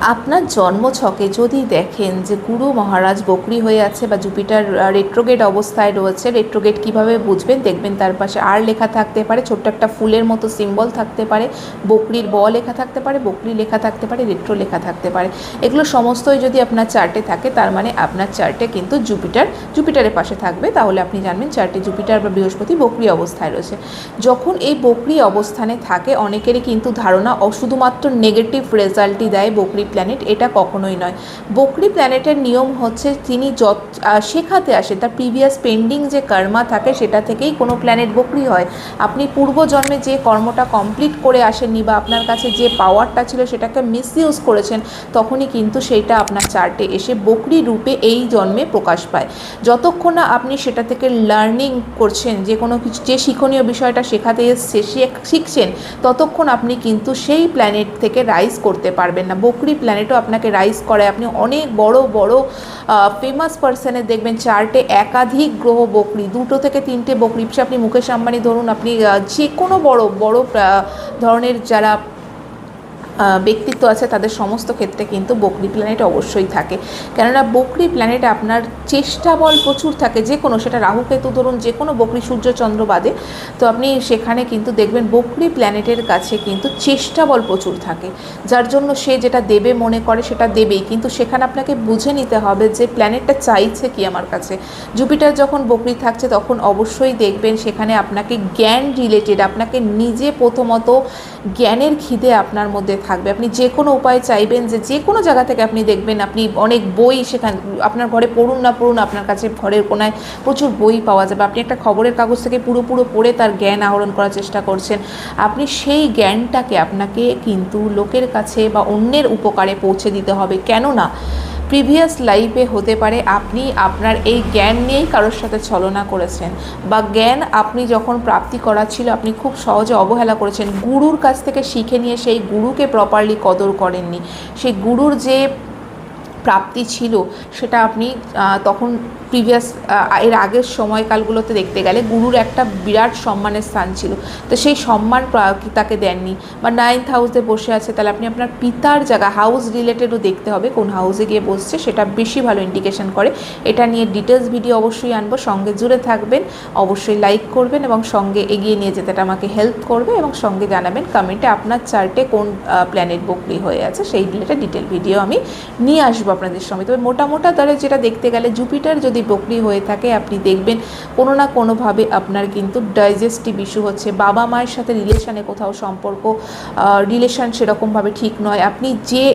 আপনার জন্মছকে যদি দেখেন যে গুরু মহারাজ বকরি হয়ে আছে বা জুপিটার রেট্রোগেট অবস্থায় রয়েছে রেট্রোগেট কীভাবে বুঝবেন? দেখবেন তার পাশে আর লেখা থাকতে পারে, ছোট্ট একটা ফুলের মতো সিম্বল থাকতে পারে, বকরির ব লেখা থাকতে পারে, বকরি লেখা থাকতে পারে রেট্রো লেখা থাকতে পারে। এগুলো সমস্তই যদি আপনার চার্টে থাকে, তার মানে আপনার চার্টে কিন্তু জুপিটার, জুপিটারের পাশে থাকবে। তাহলে আপনি জানবেন চার্টে জুপিটার বা বৃহস্পতি বকরি অবস্থায় রয়েছে। যখন এই বকরি অবস্থানে থাকে, অনেকেরই কিন্তু ধারণা শুধুমাত্র নেগেটিভ রেজাল্টই দেয় বকরি প্ল্যানেট এটা কখনোই নয়। বকরি প্ল্যানেটের নিয়ম হচ্ছে তিনি যত শেখাতে আসে, তার প্রিভিয়াস পেন্ডিং যে কর্মা থাকে সেটা থেকেই কোনো প্ল্যানেট বকরি হয়। আপনি পূর্বজন্মে যে কর্মটা কমপ্লিট করে আসেননি বা আপনার কাছে যে পাওয়ারটা ছিল সেটাকে মিসইউজ করেছেন, তখনই কিন্তু সেইটা আপনার চার্টে এসে বকরি রূপে এই জন্মে প্রকাশ পায়। যতক্ষণ না আপনি সেটা থেকে লার্নিং করছেন, যে কোনো কিছু, যে শিক্ষণীয় বিষয়টা শেখাতে এসছে, শেখ- শিখছেন, ততক্ষণ আপনি কিন্তু সেই প্ল্যানেট থেকে রাইজ করতে পারবেন না। বকরি প্ল্যানেটও আপনাকে রাইজ করে। আপনি অনেক বড় বড় ফেমাস পার্সনের দেখবেন চারটে একাধিক গ্রহ বকরি, দুটো থেকে তিনটে বকরি। সে আপনি মুকেশ আম্বানি ধরুন, আপনি যে কোনো বড় বড় ধরনের যারা ব্যক্তিত্ব আছে, তাদের সমস্ত ক্ষেত্রে কিন্তু বকরি প্ল্যানেট অবশ্যই থাকে। কেননা বকরি প্ল্যানেট আপনার চেষ্টা বল প্রচুর থাকে, যে কোনো, সেটা রাহুকেতু ধরুন, যে কোনো, বকরি সূর্য চন্দ্র বাদে। তো আপনি সেখানে কিন্তু দেখবেন বকরি প্ল্যানেটের কাছে কিন্তু চেষ্টা বল প্রচুর থাকে। যার জন্য সে যেটা দেবে, মনে করে, সেটা দেবেই। কিন্তু সেখানে আপনাকে বুঝে নিতে হবে যে প্ল্যানেটটা চাইছে কি আমার কাছে। জুপিটার যখন বকরি থাকছে, তখন অবশ্যই দেখবেন সেখানে আপনাকে জ্ঞান রিলেটেড আপনাকে নিজে প্রথমত জ্ঞানের খিদে আপনার মধ্যে থাকবে। আপনি যে কোনো উপায় চাইবেন যে যে কোনো জায়গা থেকে আপনি দেখবেন, আপনি অনেক বই সেখান, আপনার ঘরে পড়ুন না পড়ুন, আপনার কাছে ঘরের কোনায় প্রচুর বই পাওয়া যাবে। আপনি একটা খবরের কাগজ থেকে পুরো পুরো পড়ে তার জ্ঞান আহরণ করার চেষ্টা করছেন। আপনি সেই জ্ঞানটাকে আপনাকে কিন্তু লোকের কাছে বা অন্যের উপকারে পৌঁছে দিতে হবে। কেননা, প্রিভিয়াস লাইফে হতে পারে আপনি আপনার এই জ্ঞান নিয়েই কারোর সাথে ছলনা করেছেন বা জ্ঞান আপনি যখন প্রাপ্তি করা ছিল আপনি খুব সহজে অবহেলা করেছেন। গুরুর কাছ থেকে শিখে নিয়ে সেই গুরুকে প্রপারলি কদর করেননি। সেই গুরুর যে প্রাপ্তি ছিল সেটা আপনি তখন প্রিভিয়াস এর আগের সময়কালগুলোতে দেখতে গেলে গুরুর একটা বিরাট সম্মানের স্থান ছিল। তো সেই সম্মান তাকে দেননি। বা নাইন্থ হাউসে বসে আছে, তাহলে আপনি আপনার পিতার জায়গা হাউস রিলেটেডও দেখতে হবে, কোন হাউসে গিয়ে বসছে, সেটা বেশি ভালো ইন্ডিকেশন করে। এটা নিয়ে ডিটেলস ভিডিও অবশ্যই আনব, সঙ্গে জুড়ে থাকবেন, অবশ্যই লাইক করবেন এবং সঙ্গে এগিয়ে নিয়ে যেতে আমাকে হেল্প করবে এবং সঙ্গে জানাবেন কমেন্টে আপনার চার্টে কোন প্ল্যানেট বকরি হয়ে আছে, সেই রিলেটেড ডিটেল ভিডিও আমি নিয়ে আসব আপনাদের সঙ্গে। তবে মোটা মোটা দরে যেটা দেখতে গেলে জুপিটার যদি বকরি হয়ে থাকে, আপনি দেখবেন কোনো না কোনোভাবে আপনার কিন্তু ডাইজেস্টিভ ইস্যু হচ্ছে। বাবা মায়ের সাথে রিলেশানে কোথাও সম্পর্ক রিলেশান সেরকমভাবে ঠিক নয়। আপনি যে